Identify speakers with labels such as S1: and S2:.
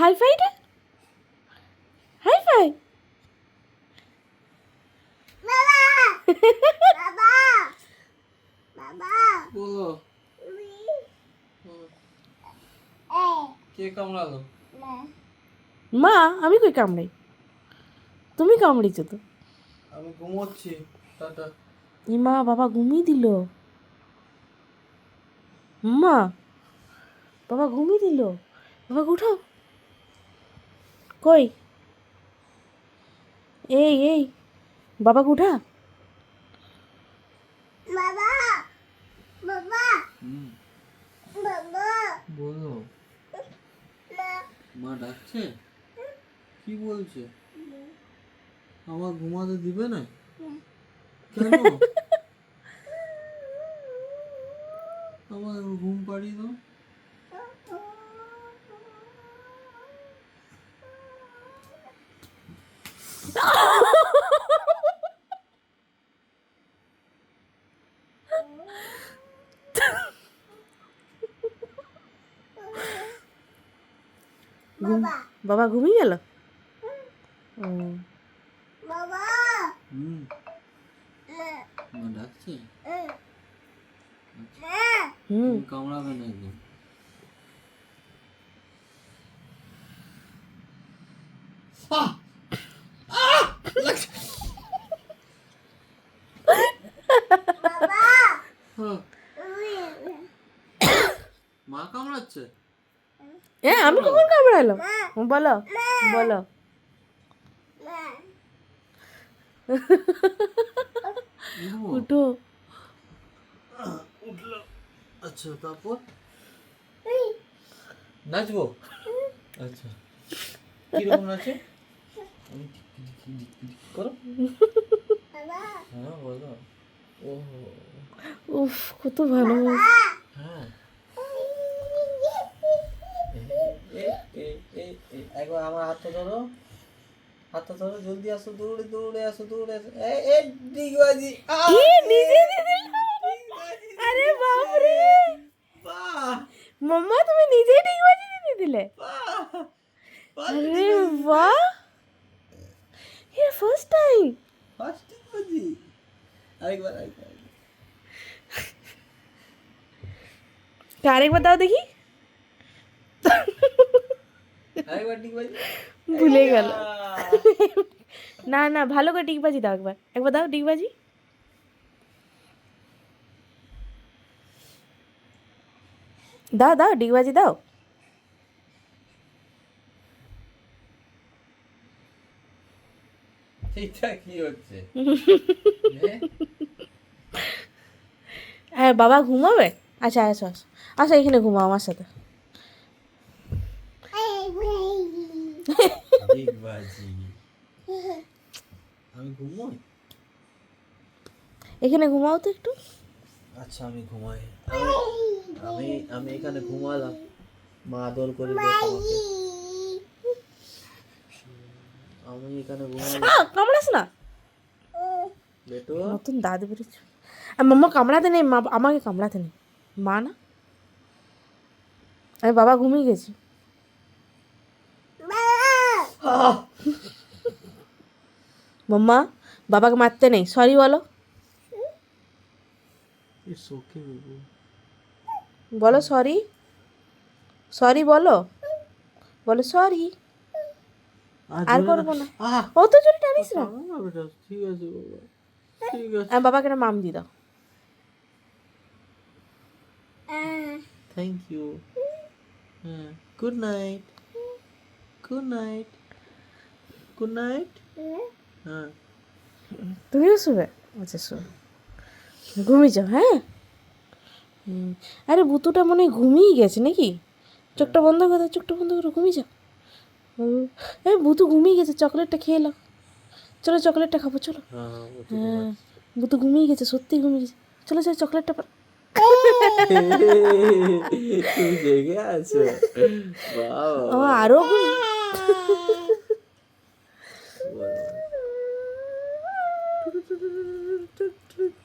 S1: High ফাইটা hi fi
S2: বলো। কে কামড়ালো?
S1: মা আমি কই কামড়াই? তুমি কামড়িছো তো।
S2: আমি ঘুমোচ্ছি টাটা।
S1: ই মা বাবা ঘুমিয়ে দিল। মা বাবা ঘুমিয়ে দিল। বাবা উঠাও। কই? এই এই বাবাকে উঠা।
S2: হুম। বলো। মা। ডাকছে? কি বলছে? আমার ঘুমাতে দিবে না? কেন? ঘুম পাড়িয়ে দাও
S1: ঘুম বাবা ঘুমিয়ে গেল ও,
S2: হুম মা ডাকছে
S1: হুম।
S2: কামড়াবে না একদম। হ্যাঁ। মা কামড়াচ্ছে?
S1: এ আমি কখন কামড়ালাম বলো বলো। উঠো।
S2: উঠল আচ্ছা তারপর? নাচবো? আচ্ছা। কীরকম নাচে? করো। হ্যাঁ বলো। ও
S1: উফ কত ভালো
S2: হ্যাঁ। একবার আমার হাতটা ধরো। হাতটা ধরো জলদি আসো দৌড়ে দৌড়ে আসো দৌড়ে আসো। এ এ ডিগবাজি আহ!
S1: এ, নিজে দিয়ে দিল।
S2: ডিগবাজি,
S1: আরে বাপরে
S2: বাহ
S1: মাম্মা তুমি নিজেই ঠিক বাজি দিয়ে দিলে
S2: বাহ বাহ,
S1: আরে বাহ এ ফার্স্ট টাইম
S2: ফার্স্ট ডিগবাজি আরেকবার আরেকবার আরেকবার।
S1: আরেকবার দাও দেখি।
S2: আরেকবার ডিগবাজি
S1: ভুলে গেল। না না ভালো করে ডিগবাজি দাও একবার। একবার দাও ডিগবাজি দাও দাও ডিগবাজি দাও।
S2: এটা কি হচ্ছে? হ্যাঁ?
S1: বাবা ঘুমাবে? আচ্ছা আসো আসো আসো এখানে ঘুমাও আমার সাথে। এখানে ঘুমাও তো একটু।
S2: আচ্ছা আমি ঘুমাই। আমি আমি এখানে ঘুমালাম। মা আদর করে আমাকে আমি এখানে
S1: কামড়াস না?
S2: বেটো।
S1: নতুন দাদু বেরোচ্ছে আর মাম্মা কামড়াতে নেই মা আমাকে কামড়াতে নেই। মা না? আমি বাবা ঘুমিয়ে গেছি। মাম্মা বাবাকে মারতে নেই। সরি বলো. বলো সরি সরি বলো। বলো সরি আর করব না। অত জোরে টানিস না।
S2: ঠিক আছে বাবা।
S1: বাবাকে একটা মাম দিয়ে দাও।
S2: থ্যাংক ইউ হ্যাঁ good night good night good night হ্যাঁ।
S1: তুমিও শুবে? আচ্ছা শুবে ঘুমিয়ে যাও হ্যাঁ? হুম। আরে বুতুটা মনে হয় ঘুমিয়ে গেছে নাকি? চোখটা বন্ধ করে দাও চোখটা বন্ধ করে ঘুমিয়ে যাও এই বুতু ঘুমিয়ে গেছে চকলেটটা খেয়ে নাও। চলো চকলেটটা খাব চলো।
S2: হ্যাঁ ও
S1: হ্যাঁ বুতু ঘুমিয়ে গেছে সত্যি ঘুমিয়ে গেছে। চলো চলো চকলেটটা পা-
S2: তুমি জেগে আছো।
S1: ও আরও ঘুম।